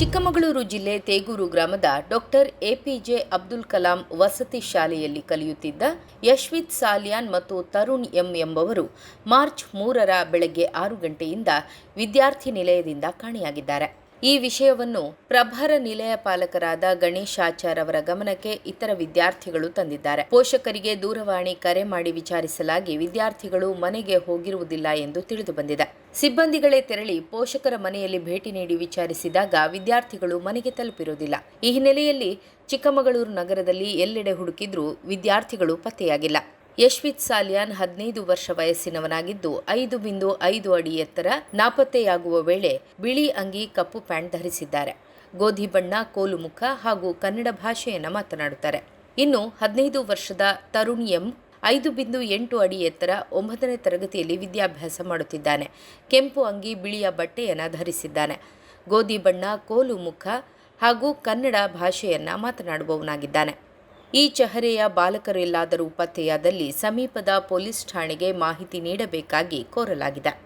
ಚಿಕ್ಕಮಗಳೂರು ಜಿಲ್ಲೆ ತೇಗೂರು ಗ್ರಾಮದ doctor APJ Abdul Kalam ವಸತಿ ಶಾಲೆಯಲ್ಲಿ ಕಲಿಯುತ್ತಿದ್ದ ಯಶ್ವಿತ್ ಸಾಲಿಯಾನ್ ಮತ್ತು ತರುಣ್ ಎಂ ಎಂಬವರು ಮಾರ್ಚ್ ಮೂರರ ಬೆಳಗ್ಗೆ ಆರು ಗಂಟೆಯಿಂದ ವಿದ್ಯಾರ್ಥಿ ನಿಲಯದಿಂದ ಕಾಣೆಯಾಗಿದ್ದಾರೆ. ಈ ವಿಷಯವನ್ನು ಪ್ರಭಾರ ನಿಲಯ ಪಾಲಕರಾದ ಗಣೇಶಾಚಾರ್ ಅವರ ಗಮನಕ್ಕೆ ಇತರ ವಿದ್ಯಾರ್ಥಿಗಳು ತಂದಿದ್ದಾರೆ. ಪೋಷಕರಿಗೆ ದೂರವಾಣಿ ಕರೆ ಮಾಡಿ ವಿಚಾರಿಸಲಾಗಿ ವಿದ್ಯಾರ್ಥಿಗಳು ಮನೆಗೆ ಹೋಗಿರುವುದಿಲ್ಲ ಎಂದು ತಿಳಿದು ಬಂದಿದೆ. ಸಿಬ್ಬಂದಿಗಳೇ ತೆರಳಿ ಪೋಷಕರ ಮನೆಯಲ್ಲಿ ಭೇಟಿ ನೀಡಿ ವಿಚಾರಿಸಿದಾಗ ವಿದ್ಯಾರ್ಥಿಗಳು ಮನೆಗೆ ತಲುಪಿರುವುದಿಲ್ಲ. ಈ ಹಿನ್ನೆಲೆಯಲ್ಲಿ ಚಿಕ್ಕಮಗಳೂರು ನಗರದಲ್ಲಿ ಎಲ್ಲೆಡೆ ಹುಡುಕಿದ್ರೂ ವಿದ್ಯಾರ್ಥಿಗಳು ಪತ್ತೆಯಾಗಿಲ್ಲ. ಯಶ್ವಿತ್ ಸಾಲಿಯಾನ್ ಹದಿನೈದು ವರ್ಷ ವಯಸ್ಸಿನವನಾಗಿದ್ದು ಐದು ಬಿಂದು ಐದು ಅಡಿ ಎತ್ತರ ನಾಪತ್ತೆಯಾಗುವ ವೇಳೆ ಬಿಳಿ ಅಂಗಿ ಕಪ್ಪು ಪ್ಯಾಂಟ್ ಧರಿಸಿದ್ದಾರೆ. ಗೋಧಿ ಬಣ್ಣ, ಕೋಲು ಮುಖ ಹಾಗೂ ಕನ್ನಡ ಭಾಷೆಯನ್ನು ಮಾತನಾಡುತ್ತಾರೆ. ಇನ್ನು ಹದಿನೈದು ವರ್ಷದ ತರುಣ್ ಎಂ ಐದು ಬಿಂದು ಎಂಟು ಅಡಿ ಎತ್ತರ ಒಂಬತ್ತನೇ ತರಗತಿಯಲ್ಲಿ ವಿದ್ಯಾಭ್ಯಾಸ ಮಾಡುತ್ತಿದ್ದಾನೆ. ಕೆಂಪು ಅಂಗಿ ಬಿಳಿಯ ಬಟ್ಟೆಯನ್ನು ಧರಿಸಿದ್ದಾನೆ. ಗೋಧಿ ಬಣ್ಣ, ಕೋಲು ಮುಖ ಹಾಗೂ ಕನ್ನಡ ಭಾಷೆಯನ್ನು ಮಾತನಾಡುವವನಾಗಿದ್ದಾನೆ. ಈ ಚಹರೆಯ ಬಾಲಕರೆಲ್ಲಾದರೂ ಪತ್ತೆಯಾದಲ್ಲಿ ಸಮೀಪದ ಪೊಲೀಸ್ ಠಾಣೆಗೆ ಮಾಹಿತಿ ನೀಡಬೇಕಾಗಿ ಕೋರಲಾಗಿದೆ.